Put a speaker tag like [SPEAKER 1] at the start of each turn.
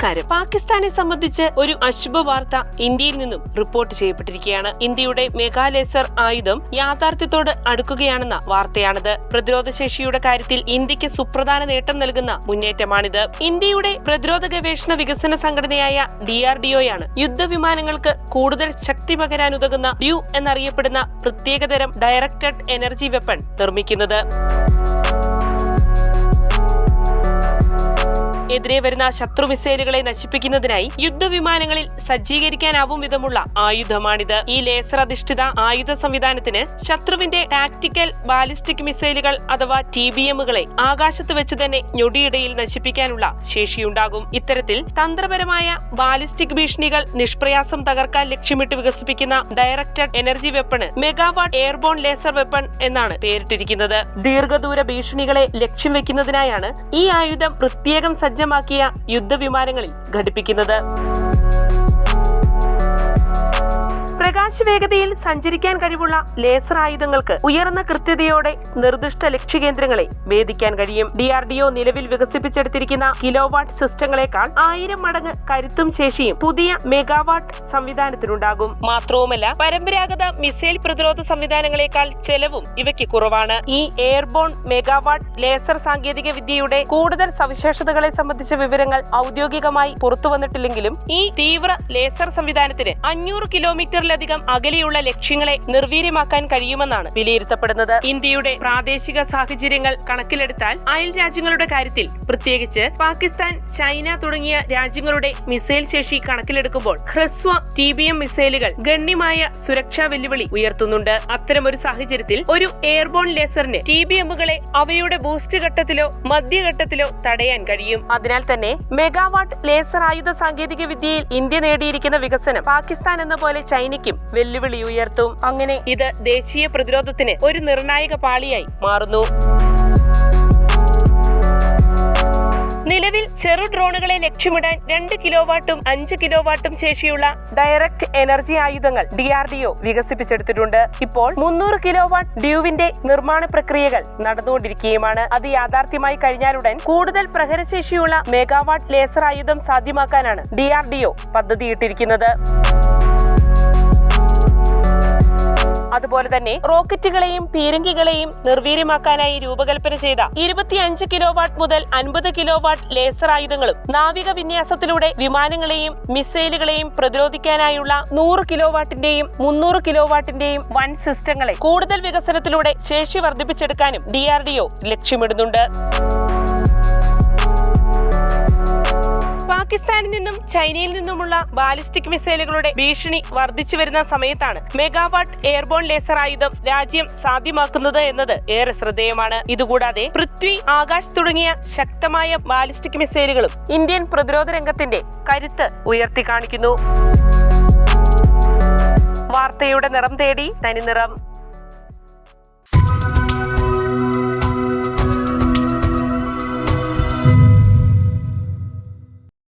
[SPEAKER 1] നമസ്കാരം പാകിസ്ഥാനെ സംബന്ധിച്ച് ഒരു അശുഭ വാർത്ത ഇന്ത്യയിൽ നിന്നും റിപ്പോർട്ട് ചെയ്യപ്പെട്ടിരിക്കുകയാണ്. ഇന്ത്യയുടെ മെഗാലേസർ ആയുധം യാഥാർത്ഥ്യത്തോട് അടുക്കുകയാണെന്ന വാർത്തയാണിത്. പ്രതിരോധ ശേഷിയുടെ കാര്യത്തിൽ ഇന്ത്യയ്ക്ക് സുപ്രധാന നേട്ടം നൽകുന്ന മുന്നേറ്റമാണിത്. ഇന്ത്യയുടെ പ്രതിരോധ ഗവേഷണ വികസന സംഘടനയായ ഡി ആർ ഡി ഒയാണ് യുദ്ധവിമാനങ്ങൾക്ക് കൂടുതൽ ശക്തി പകരാനുതകുന്ന ഡ്യൂ എന്നറിയപ്പെടുന്ന പ്രത്യേകതരം ഡയറക്റ്റഡ് എനർജി വെപ്പൺ നിർമ്മിക്കുന്നത്. എതിരെ വരുന്ന ശത്രു മിസൈലുകളെ നശിപ്പിക്കുന്നതിനായി യുദ്ധവിമാനങ്ങളിൽ സജ്ജീകരിക്കാനാവും വിധമുള്ള ആയുധമാണിത്. ഈ ലേസർ അധിഷ്ഠിത ആയുധ സംവിധാനത്തിന് ശത്രുവിന്റെ ടാക്ടിക്കൽ ബാലിസ്റ്റിക് മിസൈലുകൾ അഥവാ ടി ബി എമ്മുകളെ ആകാശത്ത് വെച്ച് തന്നെ ഞൊടിയിടയിൽ നശിപ്പിക്കാനുള്ള ശേഷിയുണ്ടാകും. ഇത്തരത്തിൽ തന്ത്രപരമായ ബാലിസ്റ്റിക് ഭീഷണികൾ നിഷ്പ്രയാസം തകർക്കാൻ ലക്ഷ്യമിട്ട് വികസിപ്പിക്കുന്ന directed energy weapon megawatt airborne laser weapon എന്നാണ് പേരിട്ടിരിക്കുന്നത്. ദീർഘദൂര ഭീഷണികളെ ലക്ഷ്യം വെക്കുന്നതിനായാണ് ഈ ആയുധം പ്രത്യേകം സജ്ജമാക്കിയ യുദ്ധവിമാനങ്ങളിൽ ഘടിപ്പിക്കുന്നത്. പ്രകാശവേഗതയിൽ സഞ്ചരിക്കാൻ കഴിവുള്ള ലേസർ ആയുധങ്ങൾക്ക് ഉയർന്ന കൃത്യതയോടെ നിർദ്ദിഷ്ട ലക്ഷ്യകേന്ദ്രങ്ങളെ ഭേദിക്കാൻ കഴിയും. ഡി ആർ ഡി ഒ നിലവിൽ വികസിപ്പിച്ചെടുത്തിരിക്കുന്ന കിലോവാട്ട് സിസ്റ്റങ്ങളെക്കാൾ ആയിരം മടങ്ങ് കരുത്തും ശേഷിയും പുതിയ മെഗാവാട്ട് സംവിധാനത്തിനുണ്ടാകും. മാത്രവുമല്ല പരമ്പരാഗത മിസൈൽ പ്രതിരോധ സംവിധാനങ്ങളെക്കാൾ ചെലവും ഇവയ്ക്ക് കുറവാണ്. ഈ എയർബോൺ മെഗാവാട്ട് ലേസർ സാങ്കേതിക വിദ്യയുടെ കൂടുതൽ സവിശേഷതകളെ സംബന്ധിച്ച വിവരങ്ങൾ ഔദ്യോഗികമായി പുറത്തുവന്നിട്ടില്ലെങ്കിലും ഈ തീവ്ര ലേസർ സംവിധാനത്തിന് അഞ്ഞൂറ് കിലോമീറ്ററിലധികം അകലെയുള്ള ലക്ഷ്യങ്ങളെ നിർവീര്യമാക്കാൻ കഴിയുമെന്നാണ് വിലയിരുത്തപ്പെടുന്നത്. ഇന്ത്യയുടെ പ്രാദേശിക സാഹചര്യങ്ങൾ കണക്കിലെടുത്താൽ അയൽ രാജ്യങ്ങളുടെ കാര്യത്തിൽ പ്രത്യേകിച്ച് പാകിസ്ഥാൻ ചൈന തുടങ്ങിയ രാജ്യങ്ങളുടെ മിസൈൽ ശേഷി കണക്കിലെടുക്കുമ്പോൾ ഹ്രസ്വ ടി ബി എം മിസൈലുകൾ ഗണ്യമായ സുരക്ഷാ വെല്ലുവിളി ഉയർത്തുന്നുണ്ട്. അത്തരമൊരു സാഹചര്യത്തിൽ ഒരു എയർബോൺ ലേസറിന് ടി ബി എമ്മുകളെ അവയുടെ ബൂസ്റ്റ് ഘട്ടത്തിലോ മധ്യഘട്ടത്തിലോ തടയാൻ കഴിയും. അതിനാൽ തന്നെ മെഗാവാട്ട് ലേസർ ആയുധ സാങ്കേതിക വിദ്യയിൽ ഇന്ത്യ നേടിയിരിക്കുന്ന വികസനം പാകിസ്ഥാൻ എന്ന പോലെ ചൈനയ്ക്കും വെല്ലുവിളി ഉയർത്തും. അങ്ങനെ ഇത് ദേശീയ പ്രതിരോധത്തിന് ഒരു നിർണായക പാളിയായി മാറുന്നു. നിലവിൽ ചെറു ഡ്രോണുകളെ ലക്ഷ്യമിടാൻ രണ്ട് കിലോ വാട്ടും അഞ്ച് കിലോ വാട്ടും ശേഷിയുള്ള ഡയറക്റ്റ് എനർജി ആയുധങ്ങൾ ഡി ആർ ഡി ഒ വികസിപ്പിച്ചെടുത്തിട്ടുണ്ട്. ഇപ്പോൾ മുന്നൂറ് കിലോ വാട്ട് ഡ്യൂവിന്റെ നിർമ്മാണ പ്രക്രിയകൾ നടന്നുകൊണ്ടിരിക്കുകയുമാണ്. അത് യാഥാർത്ഥ്യമായി കഴിഞ്ഞാലുടൻ കൂടുതൽ പ്രഹരശേഷിയുള്ള മെഗാവാട്ട് ലേസർ ആയുധം സാധ്യമാക്കാനാണ് ഡി ആർ ഡി ഒ പദ്ധതിയിട്ടിരിക്കുന്നത്. അതുപോലെ തന്നെ റോക്കറ്റുകളെയും പീരങ്കികളെയും നിർവീര്യമാക്കാനായി രൂപകൽപ്പന ചെയ്ത ഇരുപത്തിയഞ്ച് കിലോ വാട്ട് മുതൽ അൻപത് കിലോ വാട്ട് ലേസർ ആയുധങ്ങളും നാവിക വിന്യാസത്തിലൂടെ വിമാനങ്ങളെയും മിസൈലുകളെയും പ്രതിരോധിക്കാനായുള്ള നൂറ് കിലോ വാട്ടിന്റെയും മുന്നൂറ് കിലോ വാട്ടിന്റെയും വൻ സിസ്റ്റങ്ങളെ കൂടുതൽ വികസനത്തിലൂടെ ശേഷി വർദ്ധിപ്പിച്ചെടുക്കാനും ഡി ആർ ഡി ഒ ലക്ഷ്യമിടുന്നുണ്ട്. പാകിസ്ഥാനിൽ നിന്നും ചൈനയിൽ നിന്നുമുള്ള ബാലിസ്റ്റിക് മിസൈലുകളുടെ ഭീഷണി വർദ്ധിച്ചു വരുന്ന സമയത്താണ് മെഗാവാട്ട് എയർബോൺ ലേസർ ആയുധം രാജ്യം സാധ്യമാക്കുന്നത് എന്നത് ഏറെ ശ്രദ്ധേയമാണ്. ഇതുകൂടാതെ പൃഥ്വി ആകാശ് തുടങ്ങിയ ശക്തമായ ബാലിസ്റ്റിക് മിസൈലുകളും ഇന്ത്യൻ പ്രതിരോധ രംഗത്തിന്റെ കരുത്ത് ഉയർത്തി കാണിക്കുന്നു വാർത്തയുടെ നിറം തേടി തനിനിറം.